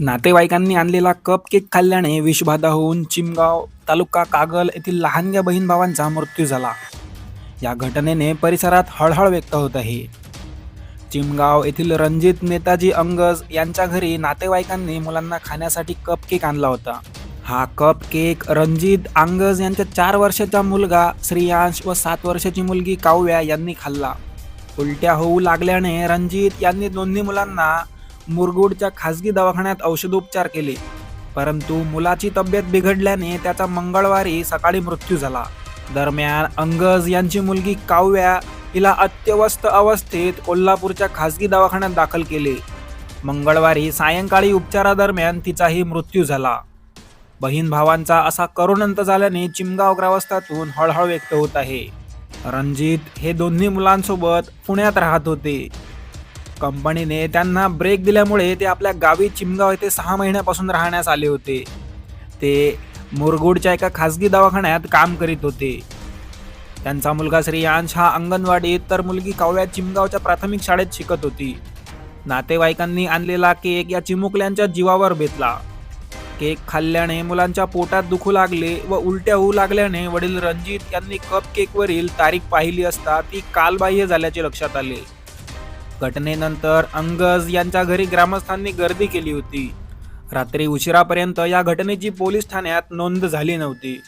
नातेवाईकांनी आणलेला cup cake खाल्ल्याने विषबाधा होऊन चिमगाव तालुका कागल येथील लहानग्या बहीण भावांचा मृत्यू झाला. या घटनेने परिसरात हळहळ व्यक्त होत आहे. चिमगाव येथील रणजित नेताजी अंगज यांच्या घरी नातेवाईकांनी मुलांना खाण्यासाठी कप केक आणला होता. हा कप केक रणजित अंगज यांच्या चार वर्षाचा मुलगा श्रेयांश व सात वर्षाची मुलगी काव्या यांनी खाल्ला. उलट्या होऊ लागल्याने रणजित यांनी दोन्ही मुलांना मुरगुडच्या खासगी दवाखान्यात औषधोपचार केले. परंतु मुलाची तब्येत बिघडल्याने त्याचा मंगळवारी सकाळी मृत्यू झाला. दरम्यान अंगज यांची मुलगी काव्या हिला अत्यवस्थ अवस्थेत कोल्हापूरच्या खासगी दवाखान्यात दाखल केले. मंगळवारी सायंकाळी उपचारादरम्यान तिचाही मृत्यू झाला. बहीण भावांचा असा करुण अंत झाल्याने चिमगाव ग्रावस्थातून हळहळ व्यक्त होत आहे. रणजित हे दोन्ही मुलांसोबत पुण्यात राहत होते. कंपनीने त्यांना ब्रेक दिल्यामुळे ते आपल्या गावी चिमगाव येथे सहा महिन्यापासून राहण्यास आले होते. ते मुरगुडच्या एका खासगी दवाखान्यात काम करीत होते. त्यांचा मुलगा श्रेयांश हा अंगणवाडीत तर मुलगी काव्या चिमगावच्या प्राथमिक शाळेत शिकत होती. नातेवाईकांनी आणलेला केक या चिमुकल्यांच्या जीवावर बेतला. केक खाल्ल्याने मुलांच्या पोटात दुखू लागले व उलट्या होऊ लागल्याने वडील रणजित यांनी कप केकवरील तारीख पाहिली असता ती कालबाह्य झाल्याचे लक्षात आले. घटनेनंतर अंगज यांच्या घरी ग्रामस्थांनी गर्दी केली होती. रात्री उशिरापर्यंत या घटनेची पोलीस ठाण्यात नोंद झाली नव्हती.